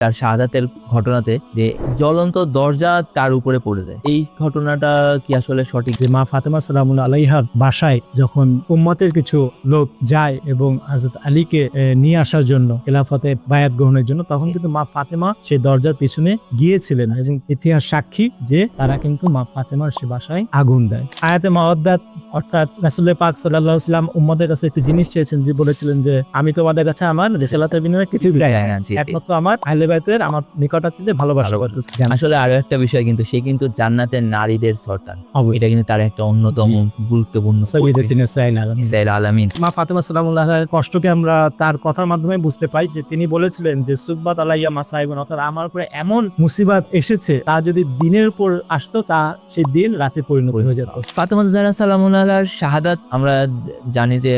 তার শাহাদাতের ঘটনাতে যে জ্বলন্ত দরজা তার উপরে পড়ে যায়। এই ঘটনাটা কি আসলে সঠিক? যে মা ফাতেমা সালামুল আলাইহার বাসায় যখন উম্মতের কিছু লোক যায় এবং হাজরত আলীকে নিয়ে আসার জন্য খেলাফতে বায়াত গ্রহণের জন্য তখন কিন্তু মা ফাতেমা সেই দরজার পিছনে গিয়েছিলেন এবং ইতিহাস সাক্ষী যে তারা কিন্তু মা ফাতেমার সে বাসায় আগুন দেয়। আয়াতে মাওয়াদ্দাত অর্থাৎ রাসুল্লাহ পাক সাল্লাহ ইসলাম উম্মদের কাছে একটি জিনিস চেয়েছেন যে বলেছিলেন যে আমি তোমাদের কাছে আমার রেসালাতের বিনিময়ে কিছু। একমাত্র আমার আহলে বাইতের আমার নিকটাত্মীদের ভালোবাসা। আসলে আরও একটা বিষয় কিন্তু সে কিন্তু জান্নাতের নারীদের সর্দার। এটা কিন্তু তার একটা অন্যতম গুরুত্বপূর্ণ আলামিন মা ফাতেমা সালামুল্লাহ কষ্টকে আমরা তার কথার মাধ্যমে বুঝতে পাই যে তিনি বলেছিলেন যে সুব্বাত আলাইয়া মাসাইবন অর্থাৎ আমার উপরে এমন মুসিবাত এসেছে তা যদি দিনের উপর আসতো তা সেই দিন রাতে পরিণত হয়ে যেত। ফাতেমা জাহরা সালামুল্লাহর শাহাদাত আমরা জানি যে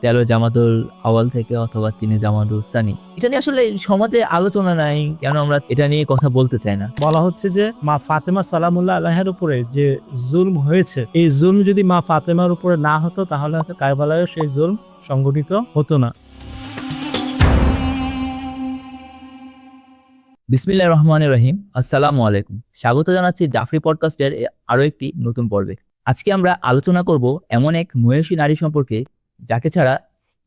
তেলো জামাতুল আওয়াল থেকে অথবা তিনি জামাতুল সানি। এটা নিয়ে আসলে সমাজে আলোচনা নাই কেন আমরা এটা নিয়ে কথা বলতে চাই না। বলা হচ্ছে যে মা ফাতেমা সালামুল্লাহ আল্লাহের উপরে যে জুলম হয়েছে এই জুলম যদি মা ফাতেমার উপরে না হতো তাহলে হয়তো কারবালায়ও সেই জুলম সংগঠিত হতো না। বিসমিল্লাহ রহমান রহিম আসসালামু আলাইকুম। স্বাগত জানাচ্ছি জাফরি পডকাস্টের এ- আরও একটি নতুন পর্বে। আজকে আমরা আলোচনা করব এমন এক মহিষী নারী সম্পর্কে যাকে ছাড়া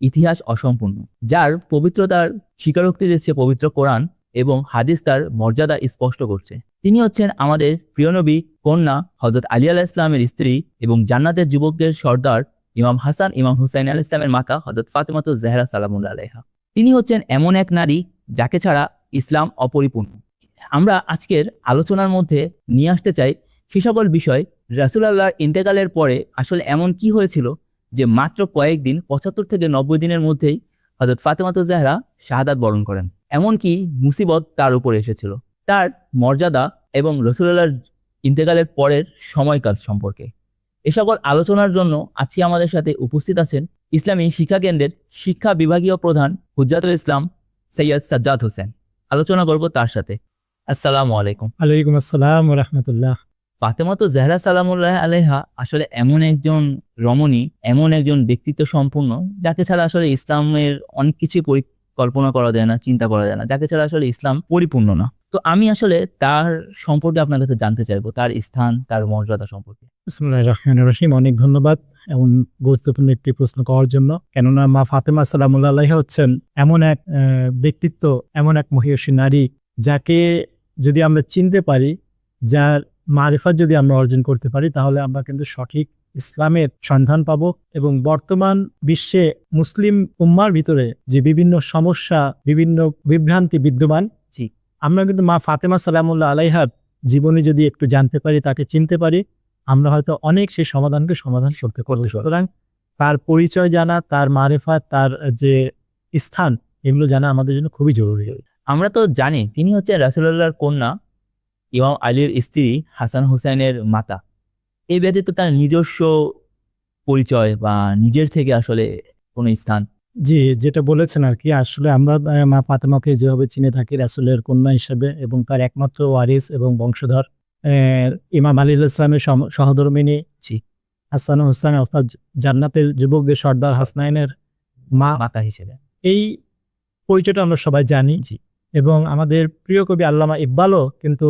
ইতিহাস অসম্পূর্ণ। যার পবিত্রতার স্বীকারোক্তি দিচ্ছে পবিত্র কোরআন এবং হাদিস তার মর্যাদা স্পষ্ট করছে। তিনি হচ্ছেন আমাদের প্রিয়নবী কন্যা হজরত আলী আলাহ ইসলামের স্ত্রী এবং জান্নাতের যুবকদের সর্দার ইমাম হাসান ইমাম হুসাইন আল ইসলামের মাকা হজরত ফাতেমাত জাহরা সালামুল্লা আলাইহা। তিনি হচ্ছেন এমন এক নারী যাকে ছাড়া ইসলাম অপরিপূর্ণ। আমরা আজকের আলোচনার মধ্যে নিয়ে আসতে চাই সে সকল বিষয় রাসুলাল্লাহর ইন্তেকালের পরে আসলে এমন কি হয়েছিল যে মাত্র কয়েকদিন, পঁচাত্তর থেকে নব্বই দিনের মধ্যেই হজরত ফাতেমাতু জাহরা শাহাদাত বরণ করেন। এমনকি মুসিবত তার উপরে এসেছিল। তার মর্যাদা এবং রসুলাল্লাহর ইন্তেকালের পরের সময়কাল সম্পর্কে। এ সকল আলোচনার জন্য আজকে আমাদের সাথে উপস্থিত আছেন ইসলামী শিক্ষা কেন্দ্রের শিক্ষা বিভাগীয় প্রধান হুজ্জাতুল ইসলাম সৈয়দ সাজ্জাদ হোসেন। আলোচনা করব তার সাথে। আসসালামু আলাইকুম। আলাইকুম আসসালাম রহমতুল্লাহ। ফাতেমা তো জেহরা সালামুল্লাহ আলাইহা আসলে এমন একজন রমণী, এমন একজন ব্যক্তিত্ব সম্পূর্ণ, যাকে ছাড়া আসলে ইসলামের অনেক কিছুই পরিকল্পনা করা যায় না, চিন্তা করা যায় না, যাকে ছাড়া আসলে ইসলাম পরিপূর্ণ না। তো আমি আসলে তার সম্পর্কে আপনার কাছে জানতে চাইব, তার স্থান, তার মর্যাদা সম্পর্কে। রহিম, অনেক ধন্যবাদ এমন গুরুত্বপূর্ণ একটি প্রশ্ন করার জন্য। কেননা মা ফাতেমা সালামুল্লাহ হচ্ছেন এমন এক ব্যক্তিত্ব, এমন এক মহিষী নারী, যাকে যদি আমরা চিনতে পারি, যার মারিফাত যদি আমরা অর্জন করতে পারি তাহলে আমরা কিন্তু সঠিক ইসলামের সন্ধান পাব এবং বর্তমান বিশ্বে মুসলিম উম্মার ভিতরে যে বিভিন্ন সমস্যা বিভিন্ন বিভ্রান্তি বিদ্যমান। আমরা কিন্তু মা ফাতেমা সালামুল্লাহ আলাইহার জীবনে যদি একটু জানতে পারি তাকে চিনতে পারি আমরা হয়তো অনেক সেই সমাধানকে সমাধান করতে পারব। সুতরাং তার পরিচয় জানা তার মারেফাত তার যে স্থান এগুলো জানা আমাদের জন্য খুবই জরুরি। আমরা তো জানি তিনি হচ্ছে রাসুল্লাহর কন্যা। ইমাম আলীর স্ত্রী হাসান হুসাইনের মাতা এই ব্যতীত তার নিজস্ব পরিচয় বা নিজের থেকে আসলে কোনো স্থান জি যেটা বলেছেন আর কি আসলে আমরা মা ফাতেমাকে যেভাবে চিনে থাকি রাসুলের কন্যা হিসেবে এবং তার একমাত্র ওয়ারিস এবং বংশধর ইমাম আলী ইসলামের সহধর্মিনী জি। হাসান হোসেন অর্থাৎ জান্নাতের যুবকদের সর্দার হাসনাইনের মা মাতা হিসেবে এই পরিচয়টা আমরা সবাই জানি জি। এবং আমাদের প্রিয় কবি আল্লামা ইকবালও কিন্তু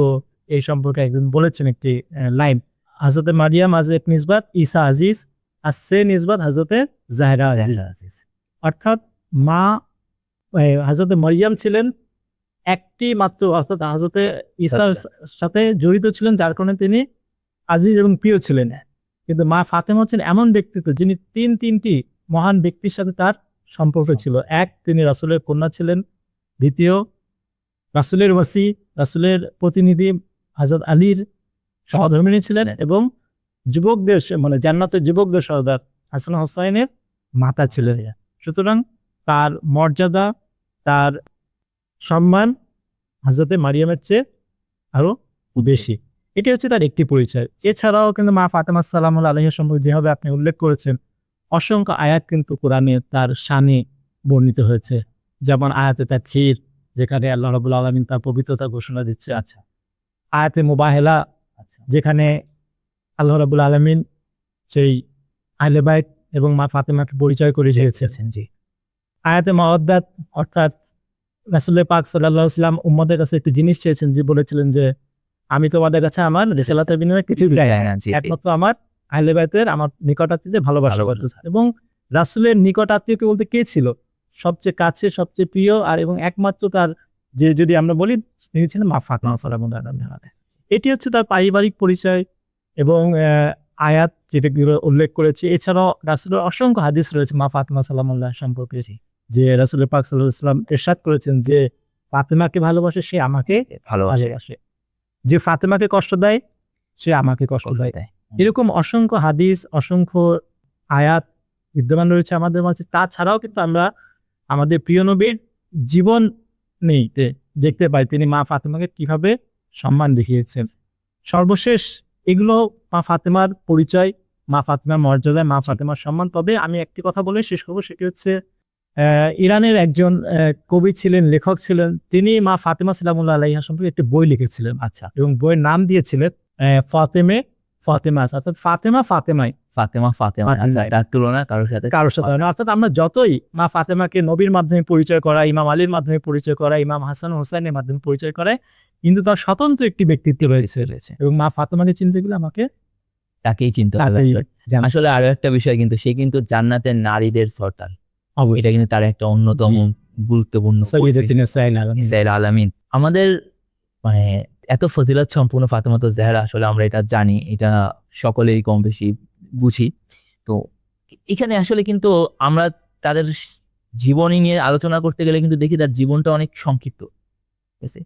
এই সম্পর্কে একদিন বলেছেন একটি লাইন। হাজরতে মারিয়াম এক নিসবাত ঈসা আজিজ আর সে নিসবাত হাজরতে জাহেরা আজিজ। অর্থাৎ মা হাজরতে মারিয়াম ছিলেন একটি মাত্র অর্থাৎ হাজরতে ঈসার সাথে জড়িত ছিলেন যার কারণে তিনি আজিজ এবং প্রিয় ছিলেন। কিন্তু মা ফাতেমা হচ্ছেন এমন ব্যক্তিত্ব যিনি তিন তিনটি মহান ব্যক্তির সাথে তার সম্পর্ক ছিল। এক তিনি রাসুলের কন্যা ছিলেন। দ্বিতীয় রাসুলের ওয়াসি রাসুলের প্রতিনিধি হাজরত আলীর সহধর্মিনী ছিলেন। এবং যুবকদের মানে জান্নাতের যুবকদের সর্দার হাসান হোসাইনের মাতা ছিলেন। সুতরাং তার মর্যাদা তার সম্মান হাজরতে মারিয়ামের চেয়ে আরও বেশি। এটি হচ্ছে তার একটি পরিচয়। এছাড়াও কিন্তু মা ফাতেমা সাল্লাম আলহিয়া সম্পর্কে যেভাবে আপনি উল্লেখ করেছেন অসংখ্য আয়াত কিন্তু কোরআনে তার শানে বর্ণিত হয়েছে। যেমন আয়াতে তার ক্ষীর যেখানে আল্লাহ রবুল আলমিন তার পবিত্রতা ঘোষণা দিচ্ছে। আচ্ছা। আয়াতে মুবাহেলা আচ্ছা। যেখানে আল্লাহ রাবুল আলমিন সেই আহলেবাইত এবং মা ফাতেমাকে পরিচয় করে দিয়েছেন। জি। আয়াতে মাওয়াদ্দাত অর্থাৎ রাসুল পাক সাল্লাহ উম্মদের কাছে একটি জিনিস চেয়েছেন যে বলেছিলেন যে আমি তোমাদের কাছে আমার রেসালাতের বিনিময়ে কিছু চাই। একমাত্র আমার আহলে বাইতের আমার নিকটাত্মীয়দের ভালোবাসা এবং রাসুলের নিকট আত্মীয়কে বলতে কে ছিল? সবচেয়ে কাছে সবচেয়ে প্রিয় আর এবং একমাত্র তার যে যদি আমরা বলি তিনি ছিলেন মা ফাতমা সালাম এটি হচ্ছে তার পারিবারিক পরিচয় এবং আয়াত যেটা উল্লেখ করেছে। এছাড়াও রাসুলের অসংখ্য হাদিস রয়েছে মা ফাতেমা সালামুল্লাহ সম্পর্কে। যে রাসুল পাক সাল্লাহ ইসলাম এরশাদ করেছেন যে ফাতেমাকে ভালোবাসে সে আমাকে ভালোবাসে। যে ফাতেমাকে কষ্ট দেয় সে আমাকে কষ্ট দেয়। দেয়। এরকম অসংখ্য হাদিস অসংখ্য আয়াত বিদ্যমান রয়েছে আমাদের মাঝে। তাছাড়াও কিন্তু আমরা আমাদের প্রিয় নবীর জীবন নেই। দেখতে পাই তিনি মা ফাতেমাকে কীভাবে সম্মান দেখিয়েছেন। সর্বশেষ এগুলো মা ফাতেমার পরিচয় মা ফাতেমার মর্যাদা মা ফাতেমার সম্মান। তবে আমি একটি কথা বলে শেষ করব সেটি হচ্ছে ইরানের একজন কবি ছিলেন লেখক ছিলেন। তিনি মা ফাতেমা সালামুল্লাহ আলাইহা সম্পর্কে একটি বই লিখেছিলেন আচ্ছা। এবং বইয়ের নাম দিয়েছিলেন আহ, ফাতেমে অর্থাৎ ফাতেমা ফাতেমাই। ফাতেমা ফাতেমা ফাতেমা। আচ্ছা তার তুলনা কারোর সাথে? কারোর সাথে অর্থাৎ আমরা যতই মা ফাতেমাকে নবীর মাধ্যমে পরিচয় করা ইমাম আলীর মাধ্যমে পরিচয় করা ইমাম হাসান হোসেনের মাধ্যমে পরিচয় করায় কিন্তু তার স্বতন্ত্র একটি ব্যক্তিত্ব রয়েছে। রয়েছে। এবং মা ফাতেমাকে চিনতে গেলে আমাকে তাকেই চিনতে হবে। আসলে। আরও একটা বিষয় কিন্তু সে কিন্তু জান্নাতের নারীদের সর্দার। হবে। এটা কিন্তু তার একটা অন্যতম গুরুত্বপূর্ণ। আলামিন আমাদের মানে এত ফজিলত সম্পূর্ণ ফাতেমাত জাহরা, আসলে আমরা এটা জানি, এটা সকলেই কম বেশি বুঝি। তো এখানে আসলে কিন্তু আমরা তাদের জীবনী নিয়ে আলোচনা করতে গেলে কিন্তু দেখি তার জীবনটা অনেক সংক্ষিপ্ত, ঠিক আছে?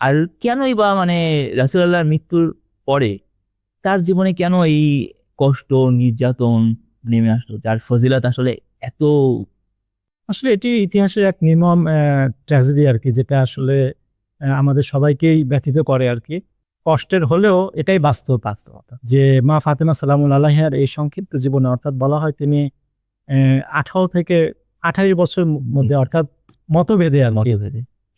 আর কেনই বা মানে রাসুলাল্লাহর মৃত্যুর পরে তার জীবনে কেন এই কষ্ট, নির্যাতন নেমে আসলো, যার ফজিলত আসলে এত আসলে এটি ইতিহাসের এক নির্মম ট্র্যাজেডি আর কি, যেটা আসলে আমাদের সবাইকেই ব্যথিত করে আর কি। কষ্টের হলেও এটাই বাস্তব বাস্তবতা। যে মা ফাতেমা সালামুল আল্লাহার এই সংক্ষিপ্ত জীবনে অর্থাৎ বলা হয় তিনি আঠারো থেকে আঠাশ বছর মধ্যে অর্থাৎ মতভেদে আর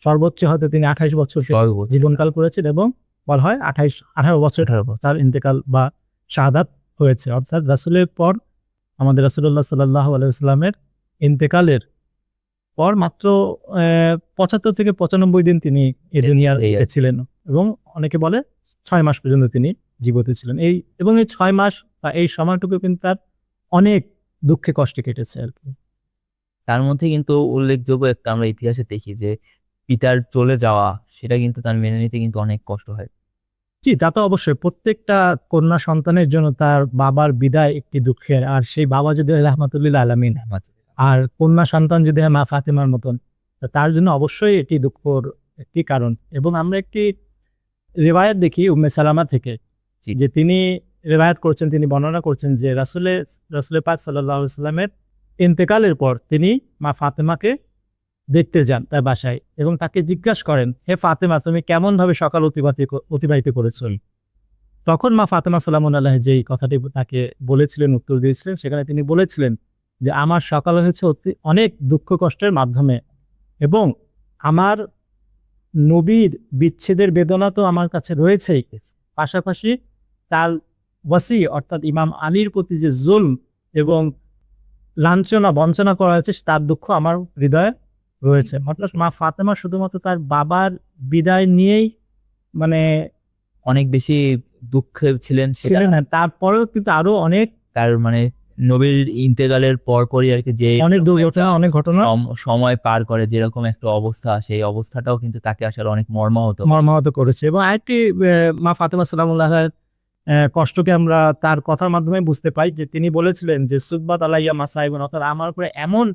সর্বোচ্চ হয়তো তিনি আঠাশ বছর জীবনকাল করেছেন এবং বলা হয় আঠাইশ আঠারো বছর তার ইন্তেকাল বা শাহাদাত হয়েছে। অর্থাৎ রাসুলের পর আমাদের রাসুল্লাহ সাল্লাহ আলাইসলামের ইন্তেকালের পর মাত্র পঁচাত্তর থেকে পঁচানব্বই দিন তিনি এই দুনিয়ার। ছিলেন এবং অনেকে বলে ছয় মাস পর্যন্ত তিনি জীবিত ছিলেন। এই এবং এই ছয় মাস বা এই সময়টুকু কিন্তু তার অনেক দুঃখে কষ্টে কেটেছে আর কি। তার মধ্যে কিন্তু উল্লেখযোগ্য একটা আমরা ইতিহাসে দেখি যে পিতার চলে যাওয়া সেটা কিন্তু তার মেনে নিতে কিন্তু অনেক কষ্ট হয়। জি তা তো অবশ্যই। প্রত্যেকটা কন্যা সন্তানের জন্য তার বাবার বিদায় একটি দুঃখের। আর সেই বাবা যদি হয় রহমাতুল্লিল আলমিন আর কন্যা সন্তান যদি হয় মা ফাতেমার মতন তার জন্য অবশ্যই এটি দুঃখর একটি কারণ। এবং আমরা একটি রেবায়াত দেখি উম্মে সালামা থেকে যে তিনি রেবায়াত করছেন তিনি বর্ণনা করছেন যে রাসুলে রাসুলের পাক সাল্লাহ সাল্লামের ইন্তেকালের পর তিনি মা ফাতেমাকে দেখতে যান তার বাসায় এবং তাকে জিজ্ঞাসা করেন হে ফাতেমা তুমি কেমনভাবে সকাল অতিবাহিত অতিবাহিত করেছ? তখন মা ফাতেমা সালাম আল্লাহ যেই কথাটি তাকে বলেছিলেন উত্তর দিয়েছিলেন সেখানে তিনি বলেছিলেন যে আমার সকাল হয়েছে অতি অনেক দুঃখ কষ্টের মাধ্যমে। এবং আমার নবীর বিচ্ছেদের বেদনা তো আমার কাছে রয়েছেই। পাশাপাশি তার ওয়াসি অর্থাৎ ইমাম আলীর প্রতি যে জুলম এবং লাঞ্ছনা বঞ্চনা করা হয়েছে তার দুঃখ আমার হৃদয়ে রয়েছে। অর্থাৎ মা ফাতেমা শুধুমাত্র তার বাবার বিদায় নিয়েই মানে অনেক বেশি দুঃখে ছিলেন ছিলেন তারপরেও কিন্তু আরও অনেক তার মানে নবীর ইন্তেকালের পর পরই আর কি যে অনেক দুর্ঘটনা অনেক ঘটনা। সময় পার করে যেরকম একটা অবস্থা সেই অবস্থাটাও কিন্তু তাকে আসলে অনেক মর্মাহত মর্মাহত করেছে। এবং আরেকটি মা ফাতেমা সালামুল্লাহ কষ্টকে আমরা তার কথার মাধ্যমে বুঝতে পাই যে তিনি বলেছিলেন যে সুব্বাত আলাইয়া মা মাসাইবন অর্থাৎ আমার উপরে এমন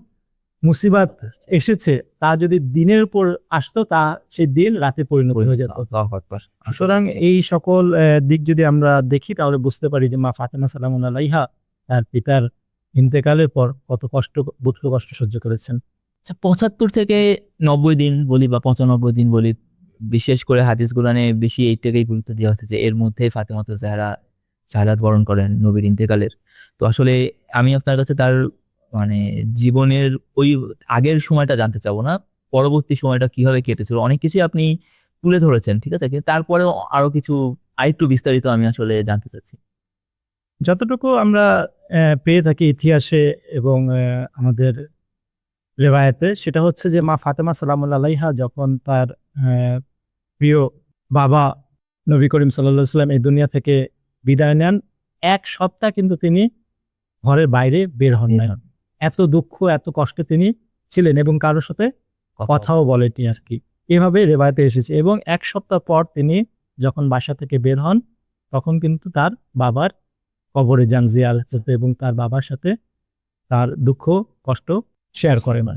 মুসিবাত এসেছে তা যদি দিনের উপর আসতো তা সেই দিন রাতে পরিণত হয়ে যেত। সুতরাং এই সকল দিক যদি আমরা দেখি তাহলে বুঝতে পারি যে মা ফাতেমা সালাম আলাইহা তার পিতার ইন্তেকালের পর কত কষ্ট দুঃখ কষ্ট সহ্য করেছেন। আচ্ছা পঁচাত্তর থেকে নব্বই দিন বলি বা পঁচানব্বই দিন বলি, বিশেষ করে হাদিস গুলানে বেশি এইটাকেই গুরুত্ব দেওয়া হচ্ছে যে এর মধ্যেই ফাতেমাত জাহরা শাহাদাত বরণ করেন নবীর ইন্তেকালের। তো আসলে আমি আপনার কাছে তার মানে জীবনের ওই আগের সময়টা জানতে চাবো না, পরবর্তী সময়টা কীভাবে কেটেছিল, অনেক কিছুই আপনি তুলে ধরেছেন, ঠিক আছে? তারপরেও আরও কিছু আরেকটু বিস্তারিত আমি আসলে জানতে চাচ্ছি। যতটুকু আমরা পেয়ে থাকি ইতিহাসে এবং আমাদের রেবায়াতে সেটা হচ্ছে যে মা ফাতেমা সালামুল্লা আলাইহা যখন তার প্রিয় বাবা নবী করিম সাল্লা সাল্লাম এই দুনিয়া থেকে বিদায় নেন এক সপ্তাহ কিন্তু তিনি ঘরের বাইরে বের হন নাই। এত দুঃখ এত কষ্টে তিনি ছিলেন এবং কারোর সাথে কথাও বলেনি আর কি। এভাবে রেবায়তে এসেছে এবং এক সপ্তাহ পর তিনি যখন বাসা থেকে বের হন তখন কিন্তু তার বাবার কবরে যান জিয়ারত এবং তার বাবার সাথে তার দুঃখ কষ্ট শেয়ার করেন।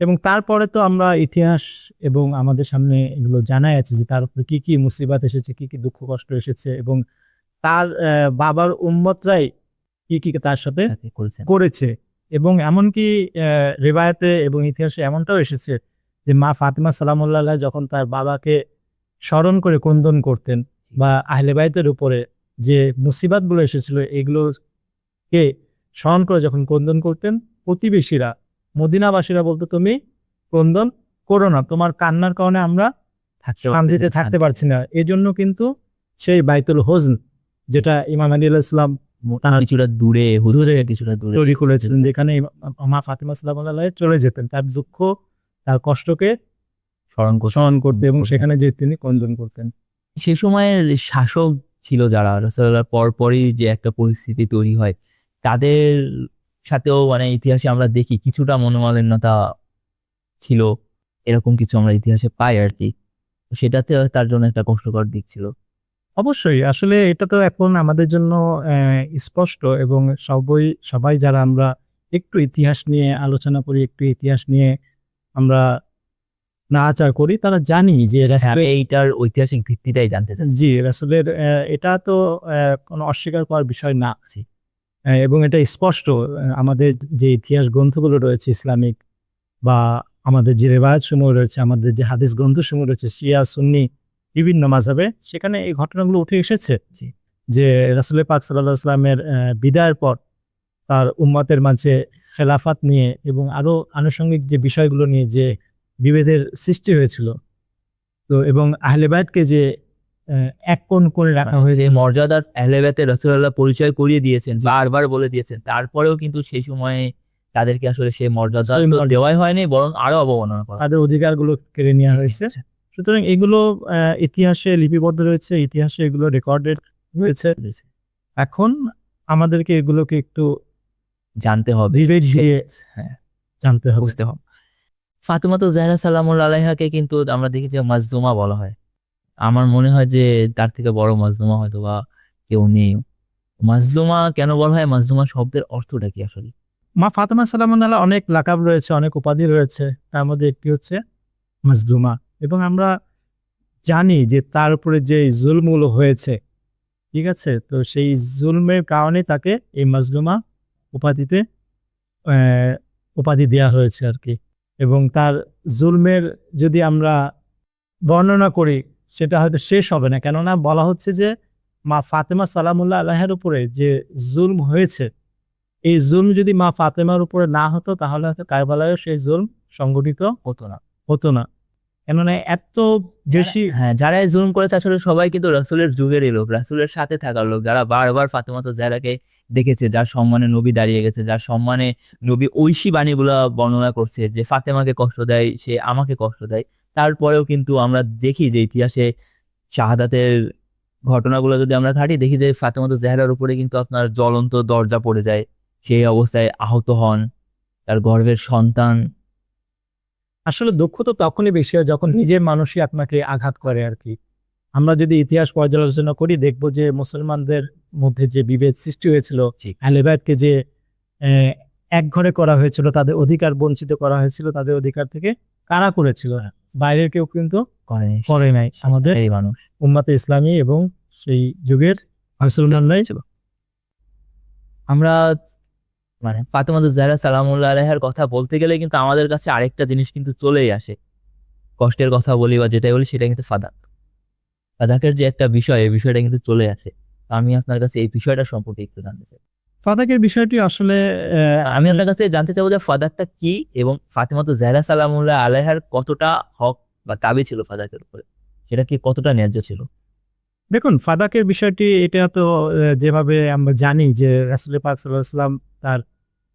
এবং তারপরে তো আমরা ইতিহাস এবং আমাদের সামনে এগুলো জানাই আছে যে তার উপরে কি কি মুসিবাত এসেছে কি কি দুঃখ কষ্ট এসেছে এবং তার বাবার উম্মতরাই কি কি তার সাথে করেছে। এবং এমনকি আহ, রেবায়েতে এবং ইতিহাসে এমনটাও এসেছে যে মা ফাতিমা সালামুল্লাহ যখন তার বাবাকে স্মরণ করে কুন্দন করতেন বা আহলে বাইতের উপরে যে মুসিবাতগুলো এসেছিল এগুলোকে স্মরণ করে যখন কন্দন করতেন প্রতিবেশীরা মদিনাবাসীরা বলতো তুমি কন্দন করো না তোমার কান্নার কারণে আমরা শান্তিতে থাকতে পারছি না। এই জন্য কিন্তু সেই বাইতুল হোজন যেটা ইমাম আলী আলাইহিস সালাম মোটা কিছুটা দূরে হুদুরে কিছুটা দূরে তৈরি করেছিলেন যেখানে মা ফাতিমা সাল্লাম চলে যেতেন। তার দুঃখ তার কষ্টকে স্মরণ স্মরণ করতে এবং সেখানে যে তিনি কন্দন করতেন। সে সময়ের শাসক ছিল যারা রসগোল্লার পরপরই যে একটা পরিস্থিতি তৈরি হয়, তাদের সাথেও মানে ইতিহাসে আমরা দেখি কিছুটা মনোমালিন্যতা ছিল, এরকম কিছু আমরা ইতিহাসে পাই আর কি। সেটাতে তার জন্য একটা কষ্টকর দিক ছিল। অবশ্যই, আসলে এটা তো এখন আমাদের জন্য স্পষ্ট এবং সবই, সবাই যারা আমরা একটু ইতিহাস নিয়ে আলোচনা করি, একটু ইতিহাস নিয়ে আমরা নাড়াচার করি তারা জানি যে আমি এইটার ঐতিহাসিক ভিত্তিটাই জানতে চাচ্ছি। জি রাসুলের এটা তো কোনো অস্বীকার করার বিষয় না। এবং এটা স্পষ্ট আমাদের যে ইতিহাস গ্রন্থগুলো রয়েছে ইসলামিক বা আমাদের যে রেবায়ত সমূহ রয়েছে আমাদের যে হাদিস গ্রন্থ সমূহ রয়েছে শিয়া সুন্নি বিভিন্ন মাঝাবে সেখানে এই ঘটনাগুলো উঠে এসেছে যে রাসুলের পাক সাল্লাহ আসলামের বিদায়ের পর তার উম্মতের মাঝে খেলাফাত নিয়ে এবং আরও আনুষঙ্গিক যে বিষয়গুলো নিয়ে যে বিভেদের সৃষ্টি হয়েছিল। তো এবং আহলেবায়তকে যে এক কোন করে রাখা মানে হয়েছে। মর্যাদার এলেবেতে রসগোল্লাহ পরিচয় করিয়ে দিয়েছেন বারবার বলে দিয়েছেন তারপরেও কিন্তু সেই সময়ে তাদেরকে আসলে সেই মর্যাদা। দেওয়াই হয়নি বরং আরও অবমাননা করা তাদের অধিকারগুলো কেড়ে নেওয়া হয়েছে। সুতরাং এগুলো ইতিহাসে লিপিবদ্ধ রয়েছে ইতিহাসে এগুলো রেকর্ডেড রয়েছে। এখন আমাদেরকে এগুলোকে একটু জানতে হবে। হ্যাঁ। জানতে হবে। বুঝতে হবে। ফাতেমা তো জাহরা সালামুল আলাইহাকে কিন্তু আমরা দেখি যে মাজদুমা বলা হয়। আমার মনে হয় যে তার থেকে বড় মাজদুমা হয়তো বা কেউ নেই। মাজদুমা কেন বলা হয়? মাজদুমা শব্দের অর্থটা কি আসলে? মা ফাতেমা সালাম অনেক লাকাব রয়েছে, অনেক উপাধি রয়েছে। তার মধ্যে একটি হচ্ছে মাজলুমা এবং আমরা জানি যে তার উপরে যে জুলমগুলো হয়েছে, ঠিক আছে? তো সেই জুলমের কারণে তাকে এই মাজলুমা উপাধিতে উপাধি দেওয়া হয়েছে আর কি। এবং তার জুলমের যদি আমরা বর্ণনা করি সেটা হয়তো শেষ হবে না। কেননা বলা হচ্ছে যে মা ফাতেমা সালামুল্লাহ আল্লাহের উপরে যে জুলম হয়েছে এই জুলম যদি মা ফাতেমার উপরে না হতো তাহলে হয়তো কারবালায়ও সেই জুলম সংগঠিত হতো না। হতো না। কেননা এত বেশি হ্যাঁ যারা জুলুম করেছে আসলে সবাই কিন্তু রাসুলের যুগেরই লোক। রাসুলের সাথে থাকার লোক। যারা বারবার ফাতেমা তো জাহরাকে দেখেছে যার সম্মানে নবী দাঁড়িয়ে গেছে যার সম্মানে নবী ঐশী বাণীগুলা বর্ণনা করছে যে ফাতেমাকে কষ্ট দেয় সে আমাকে কষ্ট দেয়। তারপরেও কিন্তু আমরা দেখি যে ইতিহাসে শাহাদাতের ঘটনাগুলো যদি আমরা ঘাটি দেখি যে ফাতেমা তো জাহরার উপরে কিন্তু আপনার জ্বলন্ত দরজা পড়ে যায়। সেই অবস্থায় আহত হন তার গর্ভের সন্তান। আসলে দুঃখ তো তখনই বেশি হয় যখন নিজের মানুষই আপনাকে আঘাত করে আর কি। আমরা যদি ইতিহাস পর্যালোচনা করি দেখব যে মুসলমানদের মধ্যে যে বিভেদ সৃষ্টি হয়েছিল ঠিক। আলেবায়তকে যে এক ঘরে করা হয়েছিল তাদের অধিকার বঞ্চিত করা হয়েছিল তাদের অধিকার থেকে কারা করেছিল? বাইরের কেউ কিন্তু করে নাই। আমাদের এই মানুষ। উম্মাতে ইসলামী এবং সেই যুগের মুসলমানরাই ছিল আমরা মানে ফাতেমা জাহরা সালামুল্লাহ আলাইহার কথা বলতে গেলে কিন্তু আমাদের কাছে আরেকটা জিনিস কিন্তু চলেই আসে। কষ্টের কথা বলি বা যেটাই বলি সেটা কিন্তু ফাদাক ফাদাকের যে একটা বিষয় এই বিষয়টা কিন্তু চলে আসে। তো আমি আপনার কাছে এই বিষয়টা সম্পর্কে একটু জানতে চাই। ফাদাকের বিষয়টি আসলে আহ, আমি আপনার কাছে জানতে চাবো যে ফাদাকটা কি এবং ফাতেমা তো জাহরা সালামুল্লাহ আলাইহার কতটা হক বা দাবি ছিল ফাদাকের উপরে? সেটা কি কতটা ন্যায্য ছিল? দেখুন ফাদাকের বিষয়টি এটা তো যেভাবে আমরা জানি যে রাসুল পাক সাল্লাহ সাল্লাম তার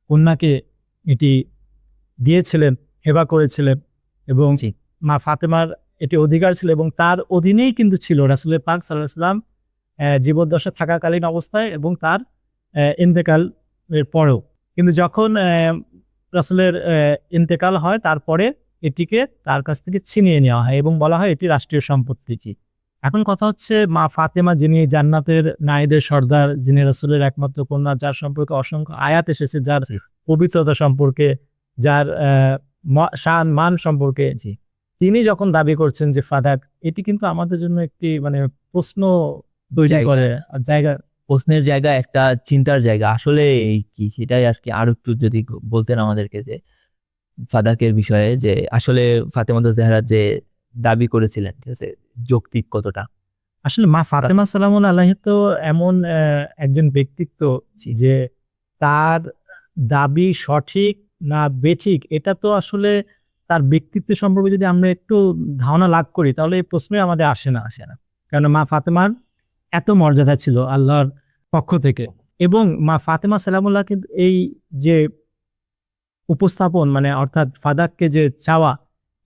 কন্যাকে এটি দিয়েছিলেন হেবা করেছিলেন এবং মা ফাতেমার এটি অধিকার ছিল এবং তার অধীনেই কিন্তু ছিল রাসুলের পাক সাল্লাহ সাল্লাম জীবদ্দশা থাকাকালীন অবস্থায় এবং তার ইন্তেকাল এর পরেও। কিন্তু যখন রাসুলের ইন্তেকাল হয় তারপরে এটিকে তার কাছ থেকে ছিনিয়ে নেওয়া হয় এবং বলা হয় এটি রাষ্ট্রীয় সম্পত্তি। এখন কথা হচ্ছে মা ফাতেমা যিনি জান্নাতের নারীদের সর্দার যিনি রাসুলের একমাত্র কন্যা যার সম্পর্কে অসংখ্য আয়াত এসেছে যার পবিত্রতা সম্পর্কে যার শান মান সম্পর্কে। তিনি যখন দাবি করছেন যে ফাদাক এটি কিন্তু আমাদের জন্য একটি মানে প্রশ্ন তৈরি করে আর জায়গা। প্রশ্নের জায়গা একটা চিন্তার জায়গা। আসলে এই কি সেটাই আর কি আর একটু যদি বলতেন আমাদেরকে যে ফাদাকের বিষয়ে যে আসলে ফাতেমাদ জাহরা যে দাবি করেছিলেন ঠিক আছে? যৌক্তিক কতটা? আসলে মা ফাতেমা সালামুল আল্লাহ তো এমন একজন ব্যক্তিত্ব যে তার দাবি সঠিক না বেঠিক এটা তো আসলে তার ব্যক্তিত্ব সম্পর্কে যদি আমরা একটু ধারণা লাভ করি তাহলে এই প্রশ্নই আমাদের আসে না। আসে না। কারণ মা ফাতেমার এত মর্যাদা ছিল আল্লাহর পক্ষ থেকে এবং মা ফাতেমা সালামুল্লাহ কিন্তু এই যে উপস্থাপন মানে অর্থাৎ ফাদাককে যে চাওয়া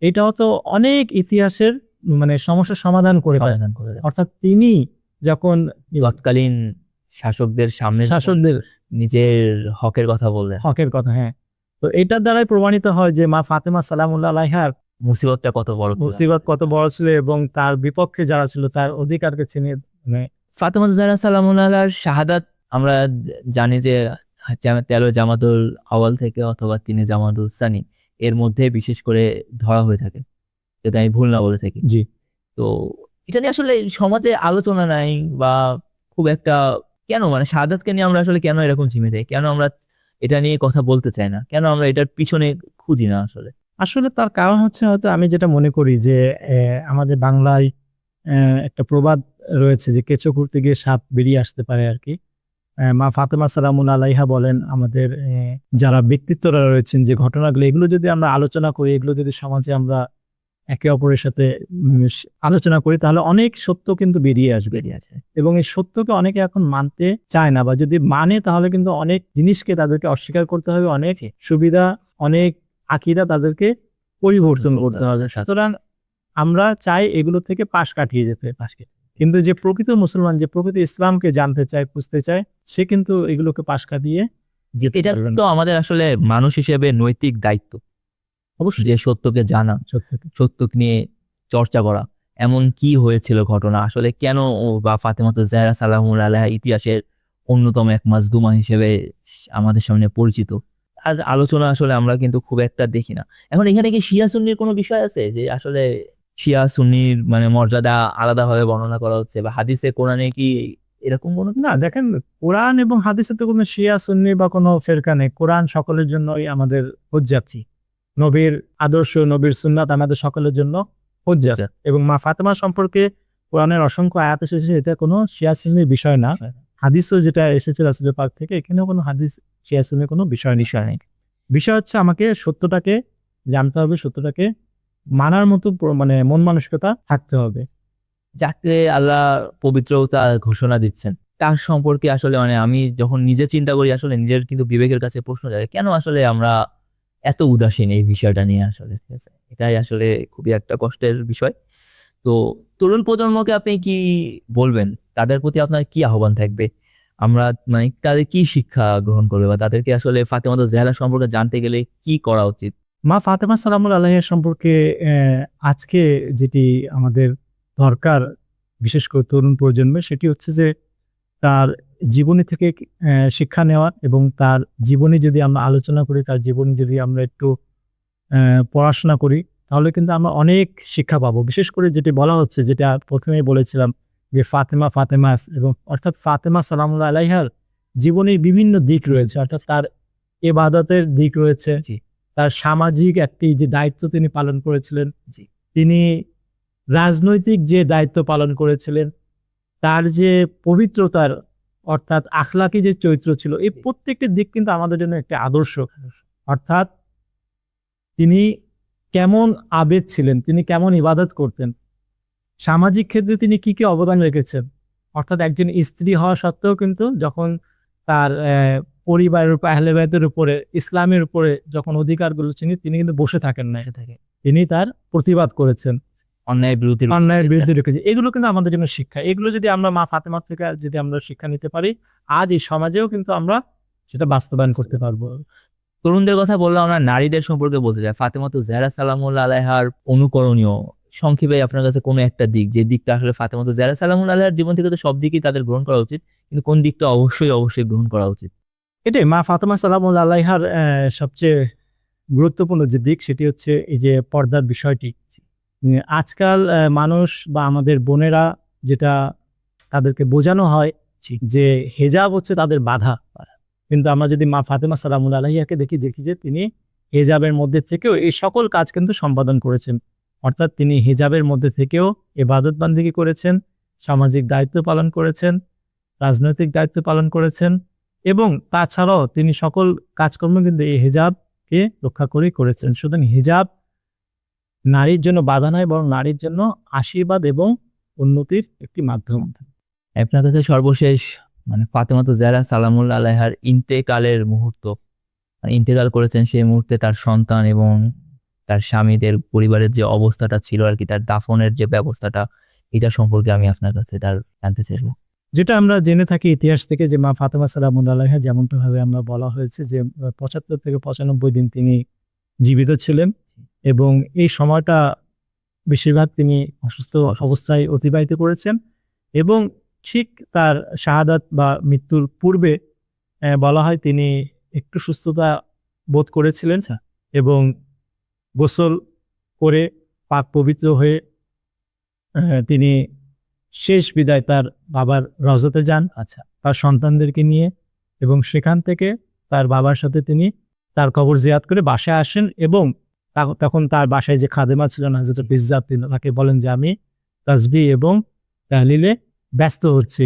এটাও তো অনেক ইতিহাসের মানে সমস্যার সমাধান করে সমাধান করে অর্থাৎ তিনি যখন তৎকালীন শাসকদের সামনে শাসকদের নিজের হকের কথা বললেন। হকের কথা হ্যাঁ। তো এটার দ্বারাই প্রমাণিত হয় যে মা ফাতেমা সালামুল্লাহ আলাইহার মুসিবতটা কত বড় মুসিবত কত বড় ছিল এবং তার বিপক্ষে যারা ছিল তার অধিকারকে চিনিয়ে মানে ফাতেমা জাহরা সালামুল্লাহর শাহাদাত আমরা জানি যে তেরো জামাতুল আওয়াল থেকে অথবা তিনি জামাতুল সানি এর মধ্যে বিশেষ করে ধরা হয়ে থাকে। যদি আমি ভুল না বলে থাকি। জি। তো এটা নিয়ে আসলে সমাজে আলোচনা নাই বা খুব একটা কেন? মানে শাহাদাতকে নিয়ে আমরা আসলে কেন এরকম ঝিমে দেয় কেন আমরা এটা নিয়ে কথা বলতে চাই না? কেন আমরা এটার পিছনে খুঁজি না আসলে? আসলে তার কারণ হচ্ছে হয়তো আমি যেটা মনে করি যে আমাদের বাংলায় আহ, একটা প্রবাদ রয়েছে যে কেঁচো করতে গিয়ে সাপ বেরিয়ে আসতে পারে আর কি। মা ফাতেমা সালামুন আলাইহা বলেন আমাদের যারা ব্যক্তিত্বরা রয়েছেন যে ঘটনাগুলো এগুলো যদি আমরা আলোচনা করি এগুলো যদি সমাজে আমরা একে অপরের সাথে আলোচনা করি তাহলে অনেক সত্য কিন্তু বেরিয়ে আসবে। এবং এই সত্যকে অনেকে এখন মানতে চায় না বা যদি মানে তাহলে কিন্তু অনেক জিনিসকে তাদেরকে অস্বীকার করতে হবে অনেক সুবিধা অনেক আকিদা তাদেরকে পরিবর্তন করতে হবে। সুতরাং আমরা চাই এগুলো থেকে পাশ কাটিয়ে যেতে। আজকে কিন্তু যে প্রকৃত মুসলমান যে প্রকৃত ইসলামকে জানতে চায় বুঝতে চায় সে কিন্তু এগুলোকে পাশ কাটিয়ে যেতে এটা তো আমাদের আসলে মানুষ হিসেবে নৈতিক দায়িত্ব। অবশ্যই। যে সত্যকে জানা সত্যি। নিয়ে চর্চা করা এমন কি হয়েছিল ঘটনা? আসলে কেন ও বা ফাতেমা তো জাহরা সালামুল আলাহা ইতিহাসের অন্যতম এক মাস মাজদুমা হিসেবে আমাদের সামনে পরিচিত? আর আলোচনা আসলে আমরা কিন্তু খুব একটা দেখি না। এখন এখানে কি শিয়া সুন্নির কোনো বিষয় আছে? যে আসলে শিয়া সুন্নির মানে মর্যাদা আলাদাভাবে বর্ণনা করা হচ্ছে বা হাদিসে কোরআনে কি এরকম কোনো না দেখেন কোরআন এবং হাদিসে তো কোনো শিয়া সুন্নি বা কোনো ফেরকা নেই। কোরআন সকলের জন্যই আমাদের হজ্জাচ্ছি নবীর আদর্শ নবীর সুন্নাত আমাদের সকলের জন্য হজ্জাত। এবং মা ফাতেমা সম্পর্কে কোরআনের অসংখ্য আয়াত এসেছে এটা কোনো শিয়া সুন্নির বিষয় না। হাদিসও যেটা এসেছে রাসুলের পাক থেকে এখানেও কোনো হাদিস শিয়া সুন্নির কোনো বিষয় বিষয় নেই। বিষয় হচ্ছে আমাকে সত্যটাকে জানতে হবে সত্যটাকে মানার মতো মানে মন মানসিকতা থাকতে হবে। যাকে আল্লাহ পবিত্রতা ঘোষণা দিচ্ছেন তার সম্পর্কে আসলে মানে আমি যখন নিজে চিন্তা করি আসলে নিজের কিন্তু বিবেকের কাছে প্রশ্ন জাগে কেন আসলে আমরা এত উদাসীন এই বিষয়টা নিয়ে আসলে, ঠিক আছে? এটাই আসলে খুবই একটা কষ্টের বিষয়। তো তরুণ প্রজন্মকে আপনি কি বলবেন? তাদের প্রতি আপনার কি আহ্বান থাকবে? আমরা মানে তাদের কি শিক্ষা গ্রহণ করবে বা তাদেরকে আসলে ফাতেমাদ জেহারা সম্পর্কে জানতে গেলে কি করা উচিত? মা ফাতেমা সালামুল আলাইহের সম্পর্কে আজকে যেটি আমাদের দরকার, বিশেষ করে তরুণ প্রজন্মের সেটি হচ্ছে যে তার জীবনী থেকে শিক্ষা নেওয়া এবং তার জীবনী যদি আমরা আলোচনা করি তার জীবনী যদি আমরা একটু পড়াশোনা করি তাহলে কিন্তু আমরা অনেক শিক্ষা পাবো বিশেষ করে যেটি বলা হচ্ছে যেটা প্রথমেই বলেছিলাম যে ফাতেমা ফাতেমাস এবং অর্থাৎ ফাতেমা সালামুল্লাহ আলাইহার জীবনের বিভিন্ন দিক রয়েছে অর্থাৎ তার এবাদতের দিক রয়েছে জি। তার সামাজিক একটি যে দায়িত্ব তিনি পালন করেছিলেন তিনি রাজনৈতিক যে দায়িত্ব পালন করেছিলেন তার যে পবিত্রতার অর্থাৎ আখলাকি যে চরিত্র ছিল এই প্রত্যেকটি দিক কিন্তু আমাদের জন্য একটি আদর্শ। অর্থাৎ তিনি কেমন আবেদ ছিলেন তিনি কেমন ইবাদত করতেন সামাজিক ক্ষেত্রে তিনি কি কি অবদান রেখেছেন? অর্থাৎ একজন স্ত্রী হওয়া সত্ত্বেও কিন্তু যখন তার আহ, পরিবারের উপর আহলেবায়তের উপরে ইসলামের উপরে যখন অধিকারগুলো চিনি তিনি কিন্তু বসে থাকেন না তিনি তার প্রতিবাদ করেছেন। অন্যায় বিরোধী অন্যায়ের বিরুদ্ধে রেখেছে। এগুলো কিন্তু আমাদের জন্য শিক্ষা। এগুলো যদি আমরা মা ফাতেমা থেকে যদি আমরা শিক্ষা নিতে পারি আজ এই সমাজেও কিন্তু আমরা সেটা বাস্তবায়ন করতে পারব। তরুণদের কথা বললাম আমরা নারীদের সম্পর্কে বলতে চাই। ফাতেমা তো জেহরা সালামুল্লাহ আলাইহার অনুকরণীয়। সংক্ষেপে আপনার কাছে কোনো একটা দিক যে দিকটা আসলে ফাতেমা তো জেহরা সালামুল্লাহ আলাইহার জীবন থেকে তো সব দিকই তাদের গ্রহণ করা উচিত কিন্তু কোন দিকটা অবশ্যই অবশ্যই গ্রহণ করা উচিত? এটাই মা ফাতেমা সালাম আল্লাহার সবচেয়ে গুরুত্বপূর্ণ যে দিক সেটি হচ্ছে এই যে পর্দার বিষয়টি। আজকাল মানুষ বা আমাদের বোনেরা যেটা তাদেরকে বোঝানো হয়। যে হেজাব হচ্ছে তাদের বাধা। কিন্তু আমরা যদি মা ফাতেমা সালামুল আলাহিয়াকে দেখি দেখি যে তিনি হেজাবের মধ্যে থেকেও এই সকল কাজ কিন্তু সম্পাদন করেছেন। অর্থাৎ তিনি হেজাবের মধ্যে থেকেও এবাদত বান্দিগি করেছেন সামাজিক দায়িত্ব পালন করেছেন রাজনৈতিক দায়িত্ব পালন করেছেন এবং তাছাড়াও তিনি সকল কাজকর্ম কিন্তু এই হেজাবকে রক্ষা করেই করেছেন। সুতরাং হেজাব নারীর জন্য বাধা নয় বরং নারীর জন্য আশীর্বাদ এবং উন্নতির একটি মাধ্যম। আপনার কাছে সর্বশেষ মানে ফাতেমা তো জেহরা সালামুল্লাহ আলাইহার ইন্তেকালের মুহূর্ত মানে ইন্তেকাল করেছেন সেই মুহূর্তে তার সন্তান এবং তার স্বামীদের পরিবারের যে অবস্থাটা ছিল আর কি তার দাফনের যে ব্যবস্থাটা এটা সম্পর্কে আমি আপনার কাছে তার জানতে চাইব। যেটা আমরা জেনে থাকি ইতিহাস থেকে যে মা ফাতেমা সালামুল আলাইহা যেমনটা ভাবে আমরা বলা হয়েছে যে পঁচাত্তর থেকে পঁচানব্বই দিন তিনি জীবিত ছিলেন। এবং এই সময়টা বেশিরভাগ তিনি অসুস্থ অবস্থায় অতিবাহিত করেছেন এবং ঠিক তার শাহাদাত বা মৃত্যুর পূর্বে বলা হয় তিনি একটু সুস্থতা বোধ করেছিলেন এবং গোসল করে পাক পবিত্র হয়ে তিনি শেষ বিদায় তার বাবার রজতে যান আচ্ছা। তার সন্তানদেরকে নিয়ে এবং সেখান থেকে তার বাবার সাথে তিনি তার কবর জিয়াত করে বাসায় আসেন এবং তখন তার বাসায় যে খাদেমা ছিলেন হাজরত পিজ্জা তিনি তাকে বলেন যে, আমি তাসবি এবং তাহলিলে ব্যস্ত হচ্ছি।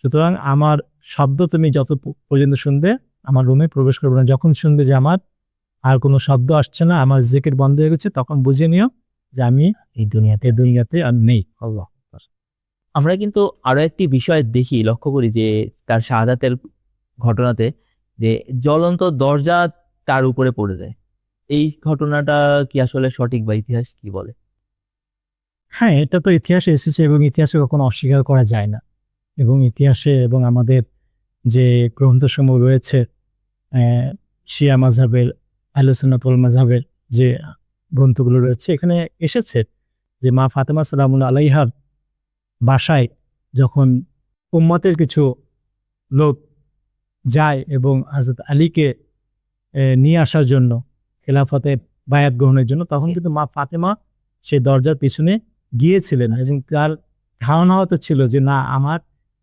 সুতরাং আমার শব্দ তুমি যত পর্যন্ত শুনবে, আমার রুমে প্রবেশ করবে না। যখন শুনবে যে আমার আর কোনো শব্দ আসছে না, আমার জেকের বন্ধ হয়ে গেছে, তখন বুঝে নিও যে, আমি এই দুনিয়াতে দুনিয়াতে আর নেই। আমরা কিন্তু আরও একটি বিষয় দেখি, লক্ষ্য করি যে, তার শাহাদাতের ঘটনাতে যে, জ্বলন্ত দরজা তার উপরে পড়ে যায়। এই ঘটনাটা কি আসলে সঠিক বা ইতিহাস কি বলে? হ্যাঁ এটা তো ইতিহাসে এসেছে এবং ইতিহাসে কখনো অস্বীকার করা যায় না। এবং ইতিহাসে এবং আমাদের যে গ্রন্থসমূহ রয়েছে শিয়া মাঝাবের আলোচনাতল মাঝাবের যে গ্রন্থগুলো রয়েছে, এখানে এসেছে যে মা ফাতেমা সালামুল আলাইহার বাসায় যখন উম্মতের কিছু লোক যায় এবং হাজরত আলীকে নিয়ে আসার জন্য খেলাফতে বায়াত গ্রহণের জন্য তখন কিন্তু মা ফাতেমা সেই দরজার পিছনে গিয়েছিলেন এবং তার ধারণা হয়তো ছিল যে না আমার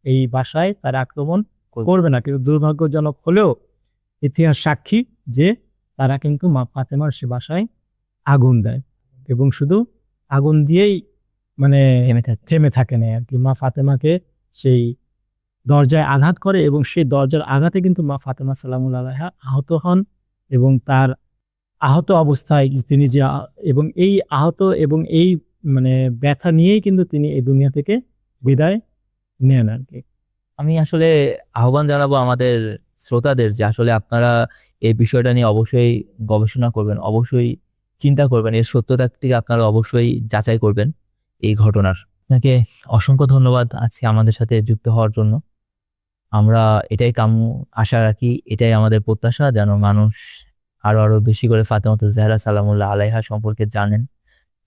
এই বাসায় তার আক্রমণ করবে। না। কিন্তু দুর্ভাগ্যজনক হলেও ইতিহাস সাক্ষী যে তারা কিন্তু মা ফাতেমার সে বাসায় আগুন দেয় এবং শুধু আগুন দিয়েই মানে থেমে থাকে। থেমে থাকে না আর কি। মা ফাতেমাকে সেই দরজায় আঘাত করে এবং সেই দরজার আঘাতে কিন্তু মা ফাতেমা সালামুল আলাহা আহত হন এবং তার আহত অবস্থায় তিনি যে, এবং এই আহত এবং এই মানে ব্যথা নিয়েই কিন্তু তিনি এই দুনিয়া থেকে বিদায় নেন আর কি। আমি আসলে আহ্বান জানাব আমাদের শ্রোতাদের যে, আসলে আপনারা এই বিষয়টা নিয়ে অবশ্যই গবেষণা করবেন, অবশ্যই চিন্তা করবেন, এর সত্যতা থেকে আপনারা অবশ্যই যাচাই করবেন এই ঘটনার। আপনাকে অসংখ্য ধন্যবাদ আজকে আমাদের সাথে যুক্ত হওয়ার জন্য। আমরা এটাই কাম আশা রাখি এটাই আমাদের প্রত্যাশা, যেন মানুষ আরও আরও বেশি করে ফাতেমত জাহরা সালামুল্লাহ আলাইহা সম্পর্কে জানেন।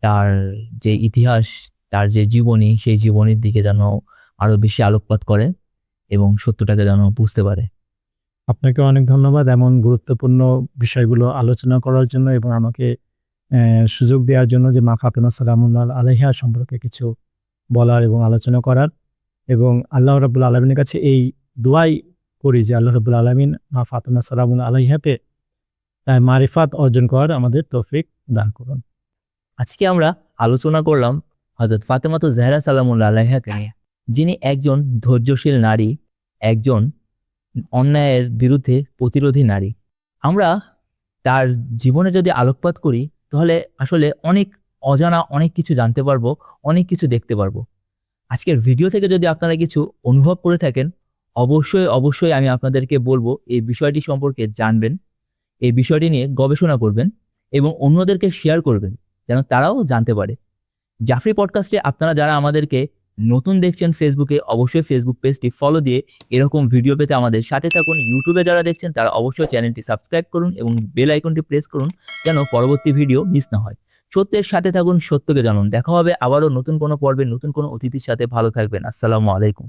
তার যে ইতিহাস, তার যে জীবনী, সেই জীবনীর দিকে যেন আরও বেশি আলোকপাত করে এবং সত্যটাকে যেন বুঝতে পারে। আপনাকে অনেক ধন্যবাদ এমন গুরুত্বপূর্ণ বিষয়গুলো আলোচনা করার জন্য এবং আমাকে সুযোগ দেওয়ার জন্য যে মা ফাতেমা সালামুল্লাহ আলহিয়া সম্পর্কে কিছু বলার এবং আলোচনা করার। এবং আল্লাহ রাবুল আলমিনের কাছে এই দোয়াই করি যে আল্লাহ রাবুল আলমিন মা ফাতেমা সালামুল্লাহ আলহিয়াকে তার মারিফাত অর্জন করার আমাদের তৌফিক দান করুন। আজকে আমরা আলোচনা করলাম হজরত ফাতেমাতো জাহরা সালামুল্লাহ আলাইহাকে নিয়ে, যিনি একজন ধৈর্যশীল নারী, একজন অন্যায়ের বিরুদ্ধে প্রতিরোধী নারী। আমরা তার জীবনে যদি আলোকপাত করি, তাহলে আসলে অনেক অজানা অনেক কিছু জানতে পারব, অনেক কিছু দেখতে পারব। আজকের ভিডিও থেকে যদি আপনারা কিছু অনুভব করে থাকেন, অবশ্যই অবশ্যই আমি আপনাদেরকে বলব, এই বিষয়টি সম্পর্কে জানবেন। এই বিষয়টি নিয়ে গবেষণা করবেন এবং অন্যদেরকে শেয়ার করবেন যেন তারাও জানতে পারে। জাফরি পডকাস্টে আপনারা যারা আমাদেরকে নতুন দেখছেন ফেসবুকে অবশ্যই ফেসবুক পেজটি ফলো দিয়ে এরকম ভিডিও পেতে আমাদের সাথে থাকুন। ইউটিউবে যারা দেখছেন, তারা অবশ্যই চ্যানেলটি সাবস্ক্রাইব করুন এবং বেল আইকনটি প্রেস করুন যেন পরবর্তী ভিডিও মিস না হয়। সত্যের সাথে থাকুন, সত্যকে জানুন। দেখা হবে আবারও নতুন কোনো পর্বে, নতুন কোনো অতিথির সাথে। ভালো থাকবেন। আসসালামু আলাইকুম।